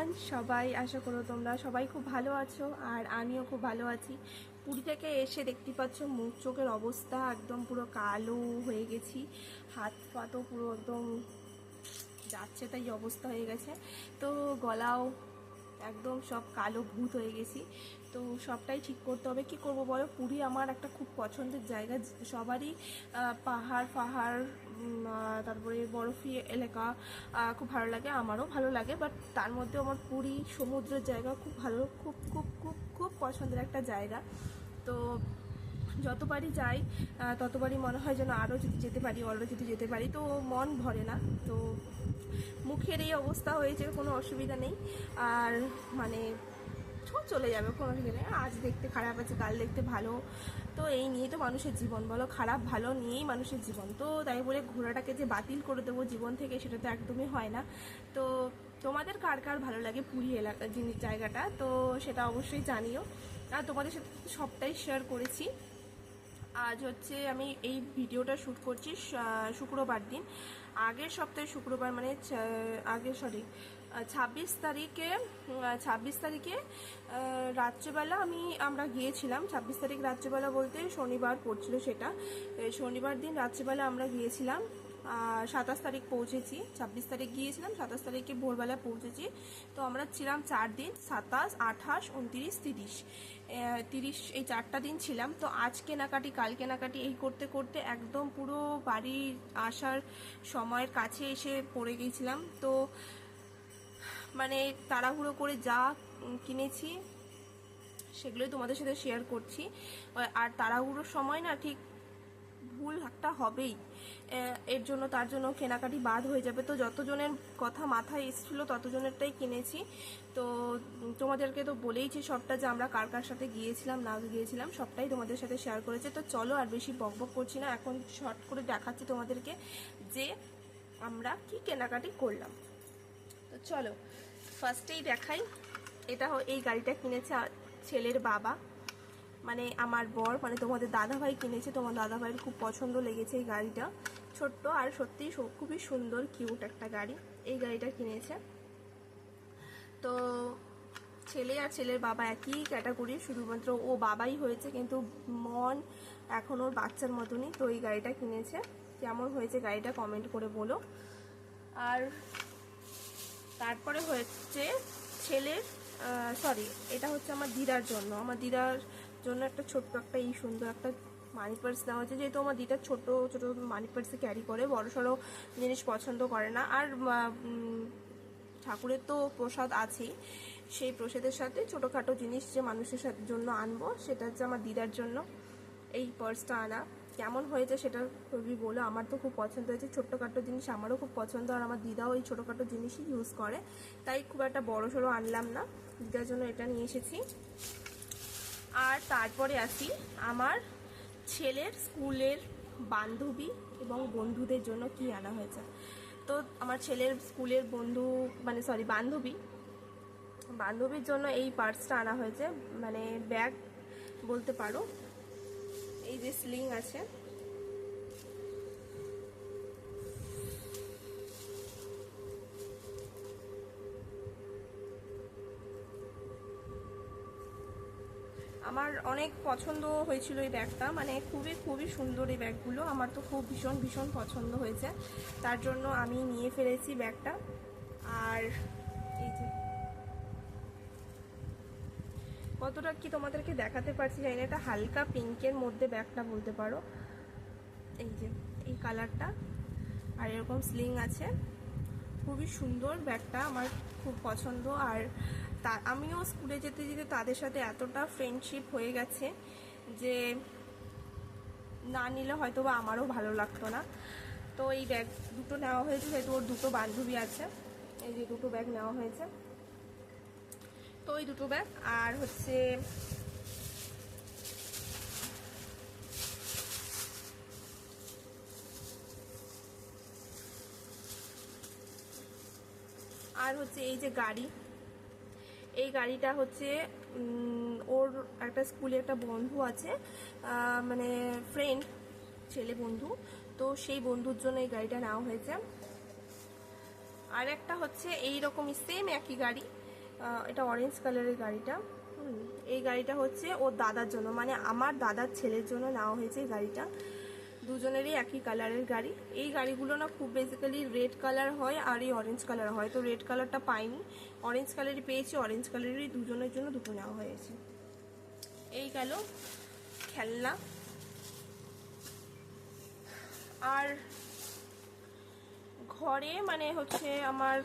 Everyone, সবাই, আশা করো তোমরা সবাই খুব ভালো আছো আর আমিও খুব ভালো আছি। পুরী থেকে এসে দেখতে পাচ্ছ মুখ চোখের অবস্থা একদম পুরো কালো হয়ে গেছি। হাত পাতও পুরো একদম যাচ্ছে তাই অবস্থা হয়ে গেছে। তো গলাও একদম সব কালো ভূত হয়ে গেছি। তো সবটাই ঠিক করতে হবে। কি করব বলো? পুরী আমার একটা খুব পছন্দের জায়গা। সবারই পাহাড় ফাহাড় তারপরে বরফি এলাকা খুব ভালো লাগে, আমারও ভালো লাগে। বাট তার মধ্যে আমার পুরী সমুদ্রের জায়গা খুব ভালো, খুব খুব খুব খুব পছন্দের একটা জায়গা। তো যতবারই যাই ততবারই মনে হয় যেন আরও যদি যেতে পারি, আরও যদি যেতে পারি, তো মন ভরে না। তো মুখের এই অবস্থা হয়েছে, কোনো অসুবিধা নেই। আর মানে ছ- চলে যাবে কোনো অসুবিধা নেই আজ দেখতে খারাপ আছে, কাল দেখতে ভালো। তো এই নিয়ে তো মানুষের জীবন, বলো খারাপ ভালো নিয়েই মানুষের জীবন। তো তাই বলে ঘোরাটাকে যে বাতিল করে দেবো জীবন থেকে, সেটা তো একদমই হয় না। তো তোমাদের কার কার ভালো লাগে পুরী এলাকা জিনিস জায়গাটা? তো সেটা অবশ্যই জানিও। আর তোমাদের সাথে সবটাই শেয়ার করেছি। আজ হচ্ছে আমি এই ভিডিওটা শ্যুট করছি শুক্রবার দিন। আগের সপ্তাহে শুক্রবার মানে ছ- আগে সরি ছাব্বিশ তারিখে ছাব্বিশ তারিখে রাত্রেবেলা আমি, আমরা গিয়েছিলাম। ছাব্বিশ তারিখ রাত্রেবেলা বলতে শনিবার পড়ছিল সেটা। শনিবার দিন রাত্রেবেলা আমরা গিয়েছিলাম। সাতাশ তারিখ পৌঁছেছি। ছাব্বিশ তারিখ গিয়েছিলাম, সাতাশ তারিখে ভোরবেলা পৌঁছেছি। তো আমরা ছিলাম চার দিন, সাতাশ, আঠাশ, উনত্রিশ, তিরিশ। তিরিশ, এই চারটা দিন ছিলাম। তো আজ কেনাকাটি, কাল কেনাকাটি এই করতে করতে একদম পুরো বাড়ি আসার সময়ের কাছে এসে পড়ে গিয়েছিলাম। তো মানে তাড়াহুড়ো করে যা কিনেছি, সেগুলোই তোমাদের সাথে শেয়ার করছি। আর তাড়াহুড়োর সময় না ঠিক ভুল একটা হবেই। এর জন্য তার জন্য কেনাকাটি বাদ হয়ে যাবে। তো যতজনের কথা মাথায় এসেছিল ততজনেরটাই কিনেছি। তো তোমাদেরকে তো বলেইছি সবটা যে আমরা কার কার সাথে গিয়েছিলাম, না গিয়েছিলাম, সবটাই তোমাদের সাথে শেয়ার করেছে। তো চলো আর বেশি বকবক করছি না, এখন শর্ট করে দেখাচ্ছি তোমাদেরকে যে আমরা কি কেনাকাটি করলাম। তো চলো ফার্স্টেই দেখাই। এটা এই গাড়িটা কিনেছে ছেলের বাবা। মানে আমার বর মানে তোমাদের দাদাভাই কিনেছে। তোমার দাদাভাইয়ের খুব পছন্দ লেগেছে এই গাড়িটা। ছোট্ট আর সত্যিই সু- খুবই সুন্দর কিউট একটা গাড়ি এই গাড়িটা কিনেছে। তো ছেলে আর ছেলের বাবা একই ক্যাটাগরি শুধুমাত্র ও বাবাই হয়েছে, কিন্তু মন এখন ওর বাচ্চার মতনই। তো এই গাড়িটা কিনেছে। কেমন হয়েছে গাড়িটা কমেন্ট করে বলো। আর তারপরে হচ্ছে ছেলের সরি এটা হচ্ছে আমার দিদার জন্য। আমার দিদার জন্য একটা ছোট্ট একটা এই সুন্দর একটা মানি পার্স নেওয়া হচ্ছে যেহেতু আমার দিদার ছোট ছোট মানি পার্সে ক্যারি করে বড় সড়ো জিনিস পছন্দ করে না। আর ঠাকুরের তো প্রসাদ আছেই। সেই প্রসাদের সাথে ছোটোখাটো জিনিস যে মানুষের সাথে জন্য আনব, সেটা হচ্ছে আমার দিদার জন্য এই পার্সটা আনা। কেমন হয়েছে সেটা খুবই বলো। আমার তো খুব পছন্দ হয়েছে। ছোট্টখাটো জিনিস আমারও খুব পছন্দ। আর আমার দিদাও এই ছোটোখাটো জিনিসই ইউজ করে। তাই খুব একটা বড় সড়ো আনলাম না। দিদার জন্য এটা নিয়ে এসেছি। আর তারপরে আসি আমার ছেলের স্কুলের বান্ধবী এবং বন্ধুদের জন্য কি আনা হয়েছে। তো আমার ছেলের স্কুলের বন্ধু মানে সরি বান্ধবী। বান্ধবীর জন্য এই পার্সটা আনা হয়েছে। মানে ব্যাগ বলতে পারো। এই যে স্লিং আছে। আমার অনেক পছন্দ হয়েছিল এই ব্যাগটা। মানে খুবই খুবই সুন্দর এই ব্যাগগুলো। আমার তো খুব ভীষণ ভীষণ পছন্দ হয়েছে। তার জন্য আমি নিয়ে ফেলেছি ব্যাগটা। আর এই যে কতটা কি তোমাদেরকে দেখাতে পারছি জানি না, এটা হালকা পিঙ্কের মধ্যে ব্যাগটা বলতে পারো। এই যে, এই কালারটা আর এরকম স্লিং আছে। খুবই সুন্দর ব্যাগটা আমার খুব পছন্দ। আর তা, আমিও স্কুলে যেতে যেতে তাদের সাথে এতটা ফ্রেন্ডশিপ হয়ে গেছে যে না নিলে হয়তো বা আমারও ভালো লাগতো না। তো এই ব্যাগ দুটো নেওয়া হয়েছে, যেহেতু ওর দুটো বান্ধবী আছে। এই যে দুটো ব্যাগ নেওয়া হয়েছে। তো ওই দুটো ব্যাগ। আর হচ্ছে আর হচ্ছে এই যে গাড়ি। এই গাড়িটা হচ্ছে ওর একটা স্কুলে একটা বন্ধু আছে মানে ফ্রেন্ড ছেলে বন্ধু। তো সেই বন্ধুর জন্য এই গাড়িটা নেওয়া হয়েছে। আর একটা হচ্ছে এই রকমই সেম একই গাড়ি। এটা অরেঞ্জ কালারের গাড়িটা। এই গাড়িটা হচ্ছে ওর দাদার জন্য মানে আমার দাদার ছেলের জন্য নেওয়া হয়েছে এই গাড়িটা। দুজনেরই একই কালারের গাড়ি। এই গাড়িগুলো না খুব বেসিক্যালি রেড কালার হয় আর এই অরেঞ্জ কালার হয়, তো রেড কালারটা পাইনি। অরেঞ্জ কালারই পেয়েছি অরেঞ্জ কালারেরই দুজনের জন্য দুটো নেওয়া হয়েছে। এই গেল খেলনা। আর ঘরে মানে হচ্ছে আমার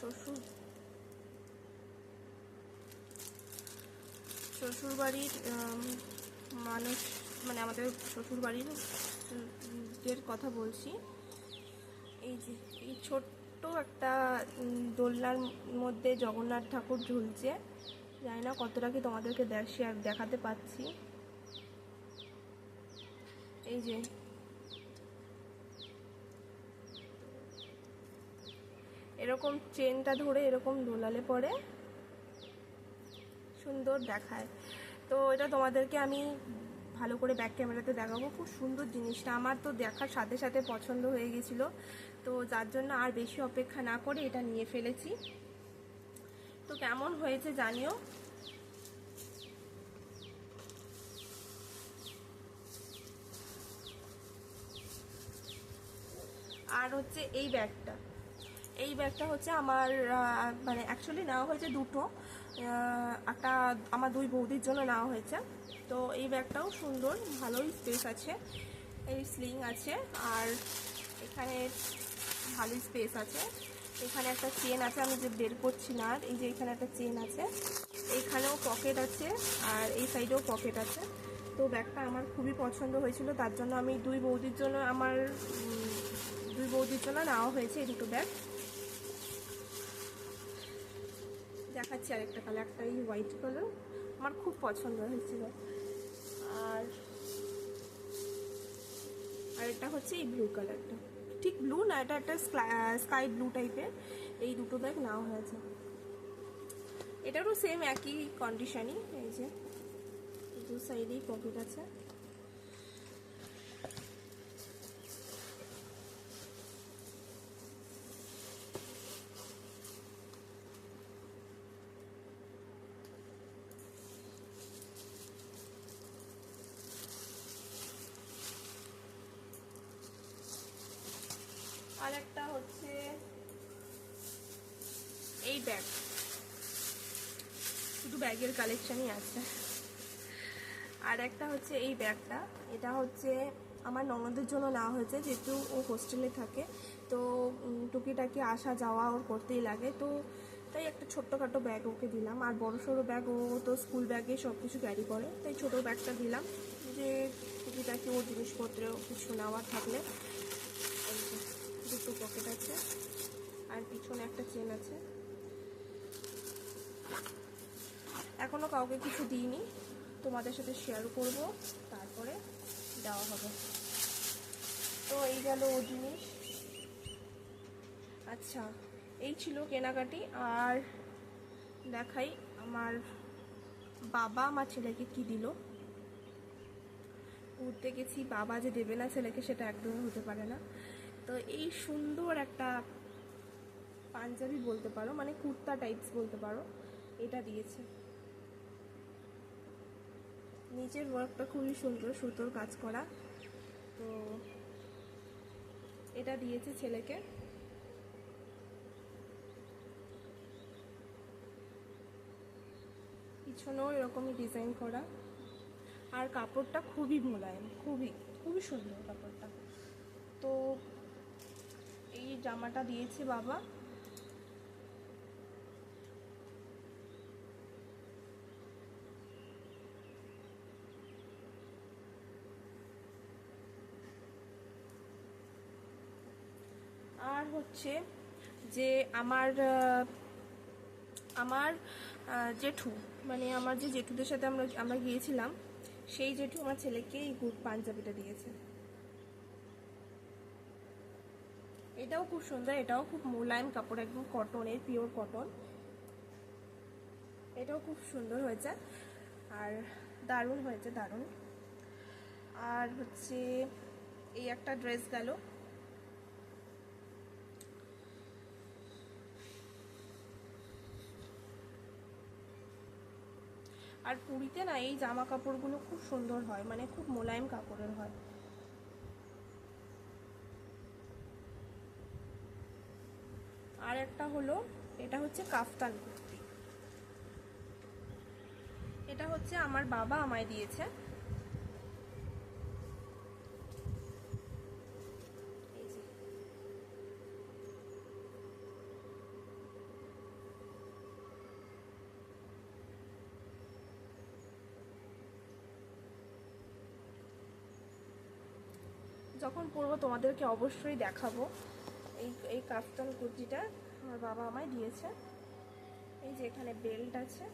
শ্বশুর। শ্বশুর বাড়ির মানুষ মানে আমাদের শ্বশুর বাড়ির দের কথা বলছি। এই যে, এই ছোট্ট একটা দোলনার মধ্যে জগন্নাথ ঠাকুর ঝুলছে। জানি না কতটা কি তোমাদেরকে দেখ- দেখাতে পাচ্ছি। এই যে এরকম চেনটা ধরে এরকম দোলালে পরে সুন্দর দেখায়। তো এটা তোমাদেরকে আমি ভালো করে ব্যাক ক্যামেরাতে দেখাবো। খুব সুন্দর জিনিসটা। আমার তো দেখার সাথে সাথে পছন্দ হয়ে গেছিল। তো যার জন্য আর বেশি অপেক্ষা না করে এটা নিয়ে ফেলেছি। তো কেমন হয়েছে জানিও? আর হচ্ছে এই ব্যাগটা। এই ব্যাগটা হচ্ছে আমার মানে অ্যাকচুয়ালি নেওয়া হয়েছে দুটো। একটা আমার দুই বৌদির জন্য নেওয়া হয়েছে। তো এই ব্যাগটাও সুন্দর, ভালোই স্পেস আছে। এই স্লিং আছে, আর এখানে ভালোই স্পেস আছে। এখানে একটা চেন আছে, আমি যে বের করছি না এই যে এখানে একটা চেন আছে। এইখানেও পকেট আছে, আর এই সাইডেও পকেট আছে। তো ব্যাগটা আমার খুবই পছন্দ হয়েছিল, তার জন্য আমি দুই বৌদির জন্য আমার দুই বৌদির জন্য নেওয়া হয়েছে এই দুটো ব্যাগ। দেখাচ্ছি আরেকটা কালার একটা এই হোয়াইট কালার আমার খুব পছন্দ হয়েছিল। আর আর এটা হচ্ছে এই ব্লু কালারটা ঠিক ব্লু না, এটা একটা স্কাই ব্লু টাইপের এই দুটো ব্যাগ নেওয়া হয়েছে। এটারও সেম একই কন্ডিশনই এই যে। দু সাইডেই পকেট আছে। আর একটা হচ্ছে এই ব্যাগ। শুধু ব্যাগের কালেকশনই আছে। আর একটা হচ্ছে এই ব্যাগটা। এটা হচ্ছে আমার ননদের জন্য নেওয়া হয়েছে, যেহেতু ও হোস্টেলে থাকে। তো টুকিটাকি আসা যাওয়া ওর করতেই লাগে। তো, তাই একটা ছোট্টখাটো ব্যাগ ওকে দিলাম। আর বড় সড়ো ব্যাগ ও তো স্কুল ব্যাগে সব কিছু ক্যারি করে। তাই ছোটো ব্যাগটা দিলাম। যে টুকিটাকি ওর জিনিসপত্র কিছু নেওয়ার থাকলে। দুটো পকেট আছে। আর পিছনে একটা চেন আছে। এখনও কাউকে কিছু দিইনি। তোমাদের সাথে শেয়ার করব। তারপরে দেওয়া হবে। তো এই গেল ও জিনিস। আচ্ছা এই ছিল কেনাকাটি। আর দেখাই আমার বাবা আমার ছেলেকে কি দিল। ঘুরতে গেছি, বাবা যে দেবে না ছেলেকে, সেটা একদমই হতে পারে না। তো এই সুন্দর একটা পাঞ্জাবি বলতে পারো মানে কুর্তা টাইপস বলতে পারো, এটা দিয়েছে। নিচের ওয়ার্কটা খুবই সুন্দর, সুতোর কাজ করা। তো এটা দিয়েছে ছেলেকে। পিছনেও এরকমই ডিজাইন করা। আর কাপড়টা খুবই মোলায়েম, খুবই খুবই সুন্দর কাপড়টা। তো এই জামাটা দিয়েছে বাবা। আর হচ্ছে যে আমার আমার জেঠু মানে আমার যে জেঠুদের সাথে আমরা আমরা গিয়েছিলাম, সেই জেঠু আমার ছেলেকে এই পাঞ্জাবিটা দিয়েছে। এটাও খুব সুন্দর, এটাও খুব মোলায়েম কাপড়, একদম কটনের পিওর কটন এটাও খুব সুন্দর হয়েছে, আর দারুণ হয়েছে, দারুণ। আর হচ্ছে এই একটা ড্রেস গেল। আর পুরীতে না এই জামা কাপড়গুলো খুব সুন্দর হয় মানে খুব মোলায়েম কাপড়ের হয়। আর একটা হলো, এটা হচ্ছে কাফতান কুর্তি। এটা হচ্ছে আমার বাবা আমায় দিয়েছে। যখন পরবো তোমাদেরকে অবশ্যই দেখাবো। এই কাফতান কুর্তিটা আমার বাবা আমায় দিয়েছে। এই যে এখানে বেল্ট আছে।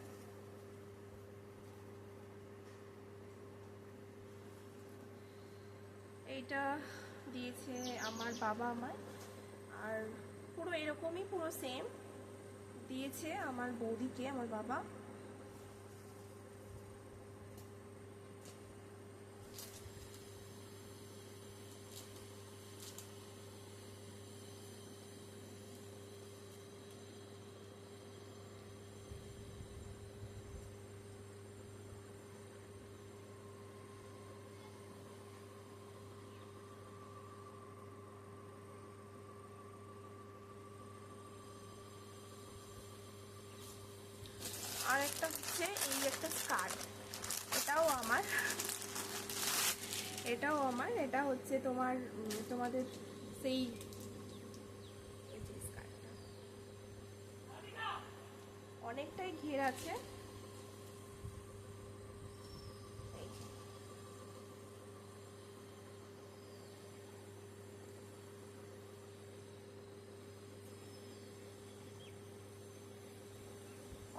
এইটা দিয়েছে আমার বাবা আমায়। আর পুরো এরকমই পুরো সেম দিয়েছে আমার বৌদিকে, আমার বাবা। আর একটা হচ্ছে এই একটা স্কার্ট। এটাও আমার। এটাও আমার। এটা হচ্ছে তোমার তোমাদের সেই অনেকটাই ঘের আছে এই যে।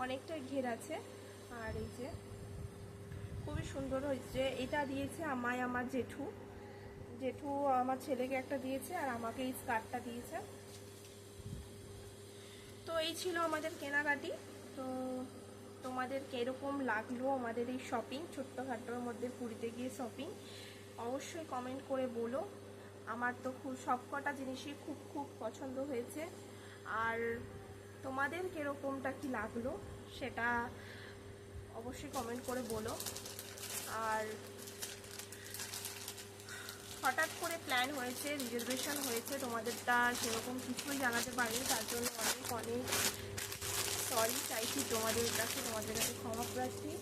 অনেকটা ঘের আছে। আর এই যে খুবই সুন্দর হয়েছে। এটা দিয়েছে আমায় আমার জেঠু। জেঠু আমার ছেলেকে একটা দিয়েছে আর আমাকে এই স্কার্টটা দিয়েছে। তো এই ছিল আমাদের কেনাকাটি। তো তোমাদের কীরকম লাগল আমাদের এই শপিং ছোট্টখাটোর মধ্যে পুরীতে গিয়ে শপিং অবশ্যই কমেন্ট করে বলো। আমার তো খুব সব কটা জিনিসই খুব খুব পছন্দ হয়েছে। আর তোমাদের কীরকমটা কি লাগল সেটা অবশ্যই কমেন্ট করে বলো। আর হঠাৎ করে প্ল্যান হয়েছে রিজার্ভেশন হয়েছে, তোমাদেরটা সেরকম কিছুই জানাতে পারিনি, তার জন্য অনেক অনেক সরি চাইছি তোমাদের কাছে তোমাদের কাছে ক্ষমা প্রার্থী।